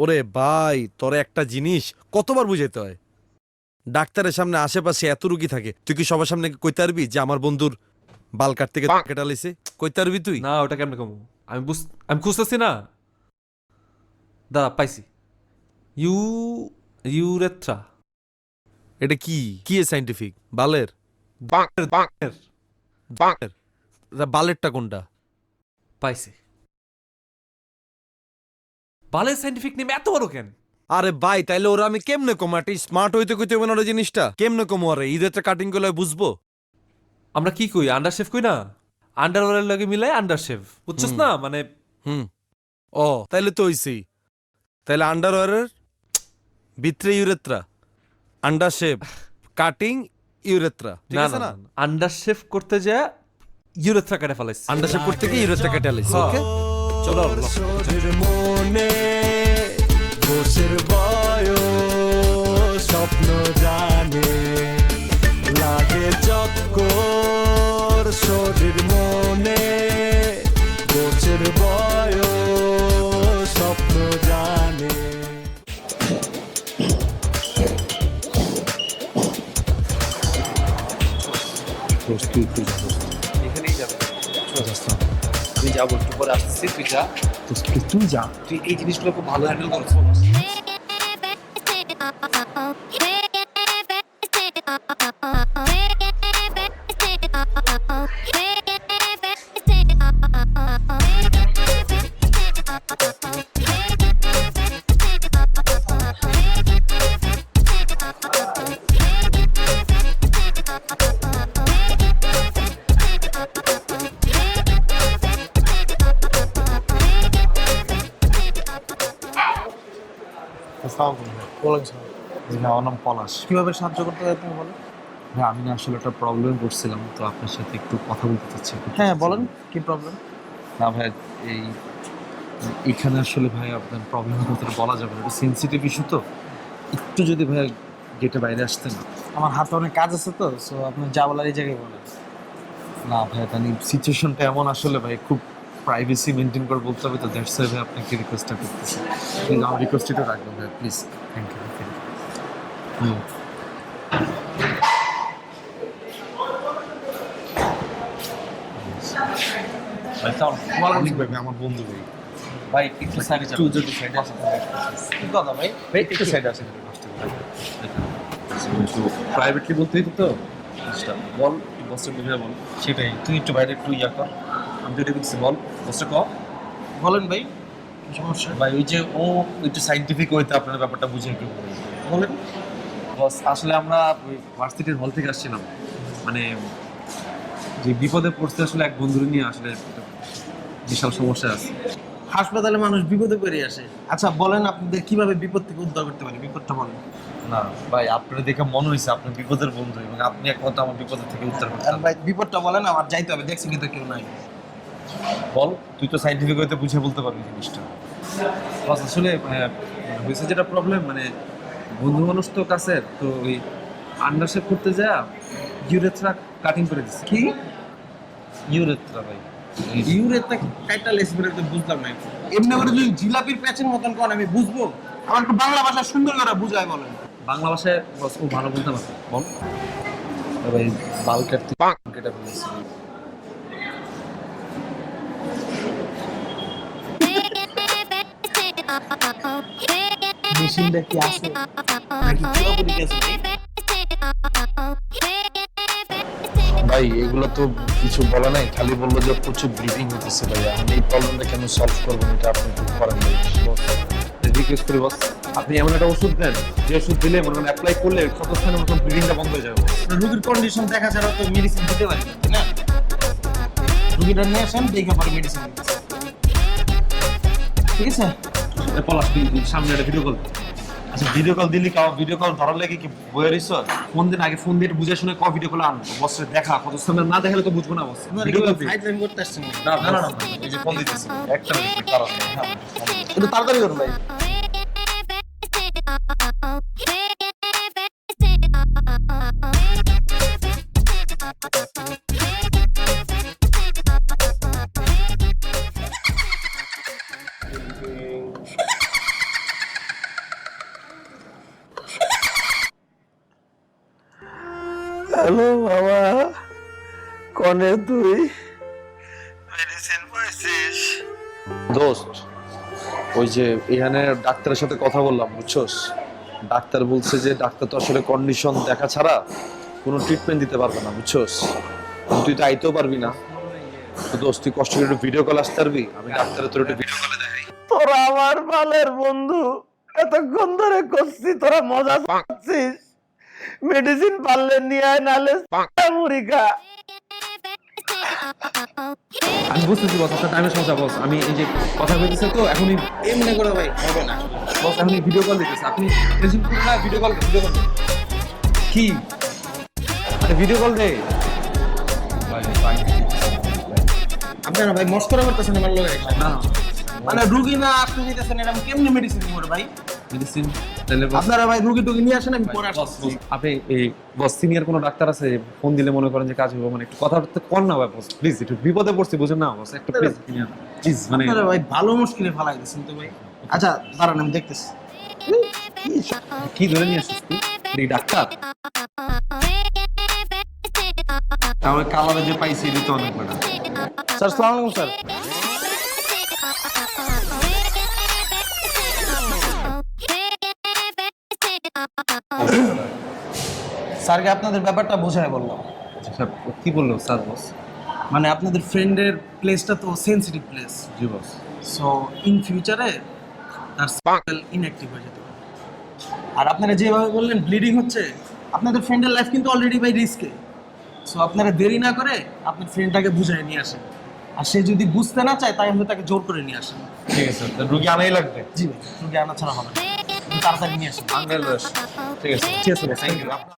ওরে ভাই তোরে একটা জিনিস কতবার বুঝাইতে হয়? ডাক্তারের সামনে আশেপাশে এত রুগী থাকে তুই কি সবার সামনে কইতে পারবি যে আমার বন্ধুর বাল কাট থেকে কেটা লাইছে কইতে পারবি তুই? না ওটা কেমনে কমু? আমি বুঝ আমি খুঁজতেছি না। দাদা পাইছি। ইউ ইউরেথ্রা। এটা কি? কি সাইন্টিফিক বালের? তা বালেরটা কোনটা? পাইছি। বালের সাইন্টিফিক নেম এত বড় কেন? আরে ভাই তাইলে ওরা আমি কেমনে কমো? একটা স্মার্ট হইতে কইতে হবে না ওরা জিনিসটা? কেমনে কমো আরে ঈদের কাটিং করলে বুঝব? আমরা কি কই? আন্ডার শেফ কই না? আন্ডার ওয়ারের লগে মিলাই আন্ডার শেফ বুঝছস না? মানে হুম। ও তাইলে তো হইছেই তাইলে আন্ডারওয়ারের ভিতরে urethra. Under shape cutting urethra. ঠিক আছে না আন্ডার শেফ করতে যা ইউরেথ্রা কেটে ফেলাইছে। আন্ডার শেপ করতে গিয়ে ইউরেত্রা কেটে লাইছে হ্যাঁ। ওকে চলো মনে বসের বয়স স্বপ্ন জানে। লাগে চক্কর শরীর মনে বসের বয়স স্বপ্ন জানে। এখানেই যাবে। তুই যাব একটু পরে আসতেছি তুই যা তুই যা তুই এই জিনিসগুলো খুব ভালো হ্যান্ডেল করছ আমার নাম পলাশ। কীভাবে সাহায্য করতে হয় তুমি বলো? ভাই আমি না আসলে একটা প্রবলেমে পড়ছিলাম তো আপনার সাথে একটু কথা বলতে চাচ্ছি হ্যাঁ বলেন কি প্রবলেম না ভাই এই এখানে আসলে ভাই আপনার প্রবলেমের কথা বলা যাবে না সেন্সিটিভ ইস্যু তো। একটু যদি ভাই গেটে বাইরে আসতেন। আমার হাতে অনেক কাজ আছে তো সো আপনি যা বলার এই জায়গায় বলেন। না ভাই তানি সিচুয়েশনটা এমন আসলে ভাই খুব প্রাইভেসি মেনটেন করে বলতে হবে তো দ্যাটস ভাই আপনাকে রিকোয়েস্টটা করতেছি। প্লিজ আমার রিকোয়েস্টটা রাখবেন ভাই প্লিজ থ্যাংক ইউ তো অনেক আমার বন্ধু ভাই। ভাই একটু সাইডে যদি সাইডে আসেন কি কথা ভাই? ভাই একটু সাইডে আসেন একটু প্রাইভেটলি বলতে হইতো তো বল বুঝে বল। সেটাই তুই একটু বাইরে একটু ইয়া কর। আমি এটা বলছি বল। বসে ক? বলেন ভাই সমস্যা? ভাই ওই যে ও একটু সাইন্টিফিক ওয়েতে আপনার ব্যাপারটা বুঝে একটু। বলেন। বস আসলে আমরা ওই ভার্সিটির হল থেকে আসছিলাম। মানে যে বিপদে পড়তে আসলে এক বন্ধুর নিয়ে আসলে বিশাল সমস্যা আছে। হাসপাতালে মানুষ বিপদে পড়ে আসে। আচ্ছা বলেন আপনাদের কীভাবে বিপদ থেকে উদ্ধার করতে পারি? বিপদটা বলেন। না ভাই আপনার দেখে মনে হয়েছে আপনি বিপদের বন্ধু এবং আপনি একমাত্র আমার বিপদের থেকে উদ্ধার করতে ভাই বিপদটা বলেন আমার যাইতে হবে দেখছি কিন্তু কেউ নাই। বল তুই তো সাইন্টিফিক হইতে বুঝে বলতে পারবি জিনিসটা। বস, আসলে হয়েছে যেটা প্রবলেম মানে বন্ধু মানুষ তো কাছে তো ওই আন্ডারশেপ করতে যা ইউরেথ্রা কাটিং করে দিচ্ছে কি? ইউরেথ্রা ভাই। ইউরের তা কাইটা লেস তো বুঝলাম না এমনি করে যদি জিলাপির প্যাচের মতন কোন আমি বুঝব। আমার একটু বাংলা ভাষা সুন্দর করে বুঝায় বলেন। বাংলা ভাষায় বস ও ভালো বলতে পারবে। বল। ভাই বাল কাটতে কেটে ফেলেছি মেশিনটা কি আছে নাকি পুরোপুরি গেছে? ভাই এগুলো তো কিছু বলা নাই খালি বলল যে প্রচুর ব্লিডিং হতেছে ভাই। এখন এই প্রবলেমটা কেন সলভ করবেন এটা আপনি একটু করেন রিকোয়েস্ট করি বস আপনি এমন একটা ওষুধ দেন যে ওষুধ দিলে মনে করেন অ্যাপ্লাই করলে ক্ষতস্থানের মতন ব্লিডিংটা বন্ধ হয়ে যাবে। রোগীর কন্ডিশন দেখা ছাড়া তো মেডিসিন দিতে পারি না, রোগীটা নিয়ে আসেন দেখে পরে মেডিসিন ঠিক আছে? পলাশ সামনে একটা ভিডিও কল আচ্ছা ভিডিও কল দিলি কাও ভিডিও কল ধরার লাগে কি বইয়ের ইস ফোন দিন আগে ফোন দিয়ে বুঝে শুনে ক ভিডিও কল আনব বস দেখা কত সামনে না দেখালে তো বুঝব না boss video call fight line করতে আসছেন না না না এই যে ফোন দিতেছি একটা মিনিট কারণ হ্যাঁ একটু তাড়াতাড়ি করুন ভাই হ্যালো বাবা। কনে তুই? মেডিসিন পাইছিস? দোস্ত ওই যে এখানে ডাক্তারের সাথে কথা বললাম বুঝছস? ডাক্তার বলছে যে ডাক্তার তো আসলে কন্ডিশন দেখা ছাড়া কোনো ট্রিটমেন্ট দিতে পারবে না বুঝছস? তুই তো আইতেও পারবি না। তো দোস্ত তুই কষ্ট করে একটু ভিডিও কল আসতে পারবি? আমি ডাক্তারের তোর একটু ভিডিও কলে দেখাই। তোরা আমার বালের বন্ধু। এতক্ষণ ধরে করছি তোরা মজা পাচ্ছিস মেডিসিন পারলে নিয়ে আয় নালে মুড়িকা আমি বুঝতেছি বস আপনার টাইমের সমস্যা বস আমি এই যে কথা বলতেছে তো এখনই এমনি করে ভাই হবে না। বস এখনই ভিডিও কল দিতেছে। আপনি টেনশন করুন না ভিডিও কল ভিডিও কল কি? আরে ভিডিও কল দে। আপনারা ভাই মস্করা করতেছেন আমার লগে। না মানে রুগী না আপনি নিতেছেন এটা আমি কেমনি মেডিসিন দিব রে ভাই? মেডিসিন তাহলে আপনারা ভাই রুগী টুগী নিয়ে আসেন আমি পরে আসছি। আপনি এই বস সিনিয়র কোনো ডাক্তার আছে ফোন দিলে মনে করেন যে কাজ হবে মানে একটু কথা বলতে কর না ভাই বস প্লিজ একটু বিপদে পড়ছি বুঝেন না বস একটু প্লিজ প্লিজ মানে আপনারা ভাই ভালো মুশকিলে ফালাই দিয়েছেন তো ভাই। আচ্ছা দাঁড়ান আমি দেখতেছি। কি ধরে নিয়ে আসছিস তুই? এই ডাক্তার? তাহলে কালারে যে পাইছি এটা তো অনেক বড়। স্যার সালাম আলাইকুম স্যার। স্যারকে আপনাদের ব্যাপারটা বোঝায় বললাম। স্যার কি বলল স্যার বস মানে আপনাদের ফ্রেন্ডের প্লেসটা তো সেনসিটিভ প্লেস জি বস সো ইন ফিউচারে তার স্পার্কেল ইনঅ্যাক্টিভ হয়ে যেতে পারে। আর আপনারা যেভাবে বললেন ব্লিডিং হচ্ছে আপনাদের ফ্রেন্ডের লাইফ কিন্তু অলরেডি বাই রিস্কে সো আপনারা দেরি না করে আপনার ফ্রেন্ডটাকে বুঝায় নিয়ে আসেন। আর সে যদি বুঝতে না চায় তাহলে তাকে জোর করে নিয়ে আসেন। ঠিক আছে স্যার রুগী আনাই লাগবে। জি রুগী আনা ছাড়া হবে না। তাড়াতাড়ি নিয়ে আসেন। ঠিক আছে ঠিক আছে থ্যাংক ইউ